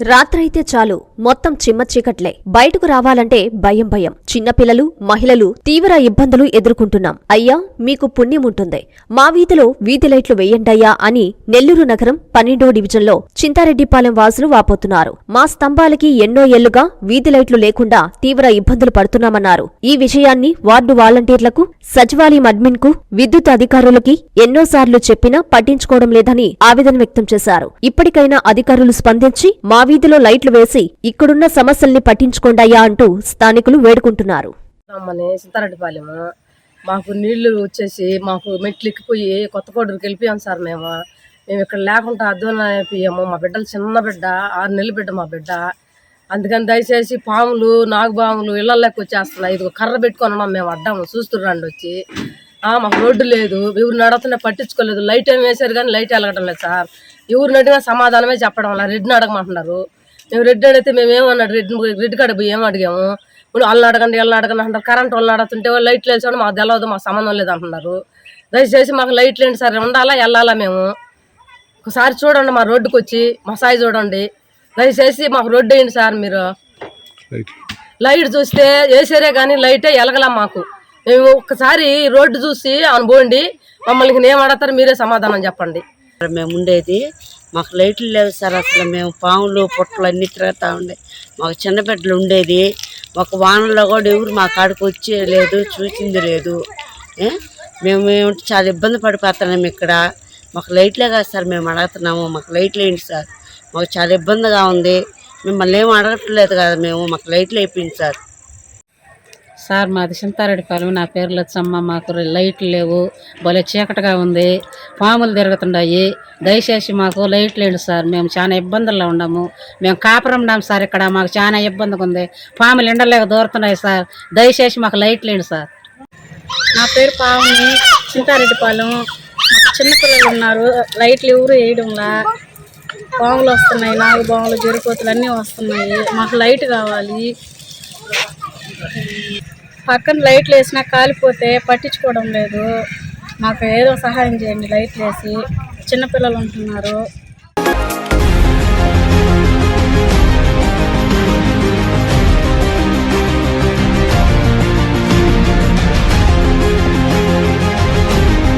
రాత్రైతే చాలు మొత్తం చిమ్మ చీకట్లే. బయటకు రావాలంటే భయం భయం. చిన్నపిల్లలు మహిళలు తీవ్ర ఇబ్బందులు ఎదుర్కొంటున్నాం. అయ్యా మీకు పుణ్యముంటుంది మా వీధిలో వీధి లైట్లు వేయండయ్యా అని నెల్లూరు నగరం పన్నెండో డివిజన్లో చింతారెడ్డిపాలెం వాసులు వాపోతున్నారు. మా స్తంభాలకి ఎన్నో ఏళ్ళుగా వీధి లైట్లు లేకుండా తీవ్ర ఇబ్బందులు పడుతున్నామన్నారు. ఈ విషయాన్ని వార్డు వాలంటీర్లకు సచివాలయం అడ్మిన్కు విద్యుత్ అధికారులకి ఎన్నోసార్లు చెప్పినా పట్టించుకోవడం లేదని ఆవేదన వ్యక్తం చేశారు. ఇప్పటికైనా అధికారులు స్పందించి మా వీధిలో లైట్లు వేసి ఇక్కడున్న సమస్యల్ని పట్టించుకోండాయా అంటూ స్థానికులు వేడుకుంటున్నారు. అమ్మని మాకు నీళ్ళు వచ్చేసి మాకు మెట్లు ఎక్కిపోయి కొత్త కోడూరుకి వెళ్ళిపోయాం సార్ మేము. మేము ఇక్కడ లేకుండా అద్దెన అయిపోయాము. మా బిడ్డలు చిన్న బిడ్డ ఆరు నెలల బిడ్డ మా బిడ్డ. అందుకని దయచేసి పాములు నాగుపాములు ఇళ్ళల్లోకి వచ్చేస్తున్నాయి. ఇది కర్ర పెట్టుకొని ఉన్నాం మేము అడ్డాము చూస్తుర్రండి వచ్చి. మాకు రోడ్డు లేదు. ఎవరు నడుతున్నా పట్టించుకోలేదు. లైట్ ఏమి వేశారు కానీ లైట్ వెలగడం లేదు సార్. ఎవరిని అడిగినా సమాధానమే చెప్పడం వల్ల రెడ్డిని అడగమంటున్నారు. మేము రెడ్డి అడిగితే మేము ఏమన్నాడు? రెడ్డి రెడ్డి కాడ పోయి ఏం అడిగాము? ఇప్పుడు వాళ్ళని అడగండి వీళ్ళని అడగండి అంటారు కరెంట్ వాళ్ళని అడుగుతుంటే వాళ్ళు లైట్లు వేసాడు మాకు తెలియదు మాకు సంబంధం లేదు అంటున్నారు. దయచేసి మాకు లైట్లు ఏంటి సార్. ఉండాలా వెళ్ళాలా మేము? ఒకసారి చూడండి మా రోడ్డుకి వచ్చి మా సాయి చూడండి. దయచేసి మాకు రోడ్డు వేయండి సార్ మీరు. లైట్ చూస్తే వేసారే కానీ లైటే ఎలగలా మాకు. మేము ఒక్కసారి రోడ్డు చూసి అనుభవండి మమ్మల్ని నేను ఏం అడతారు మీరే సమాధానం చెప్పండి. మేము ఉండేది మాకు లైట్లు లేవు సార్ అసలు. మేము పాములు పుట్టలు అన్ని తిరుగుతూ ఉండే. మాకు చిన్న బిడ్డలు ఉండేది. ఒక వానల్లో కూడా ఎవరు మా కాడికి వచ్చే లేదు చూసింది లేదు. మేము చాలా ఇబ్బంది పడిపోతున్నాము ఇక్కడ. మాకు లైట్లే కాదు సార్ మేము అడుగుతున్నాము. మాకు లైట్లు ఏంటి సార్. మాకు చాలా ఇబ్బందిగా ఉంది. మిమ్మల్ని ఏం అడగట్లేదు కదా మేము. మాకు లైట్లు వేయించారు సార్ మాది సింతారెడ్డిపాలెం నా పేరు లచ్చమ్మ. మాకు లైట్లు లేవు. భలే చీకటిగా ఉంది. పాములు తిరుగుతున్నాయి. దయచేసి మాకు లైట్లు లేడు సార్. మేము చాలా ఇబ్బందుల్లో ఉన్నాము. మేము కాపురం ఉన్నాం సార్ ఇక్కడ. మాకు చాలా ఇబ్బందిగా ఉంది. పాములు ఎండలేక దూరుతున్నాయి సార్. దయచేసి మాకు లైట్ లేడు సార్. నా పేరు పాముని. సింతారెడ్డిపాలెం మాకు చిన్నపిల్లలు ఉన్నారు. లైట్లు ఎవరు వేయడంలా పాములు వస్తున్నాయి. నాలుగు నాగుపాములు జరిపోతులు అన్నీ వస్తున్నాయి. మాకు లైట్ కావాలి. పక్కన లైట్లు వేసినా కాలిపోతే పట్టించుకోవడం లేదు. మాకు ఏదో సహాయం చేయండి లైట్లు వేసి. చిన్నపిల్లలు ఉంటున్నారు.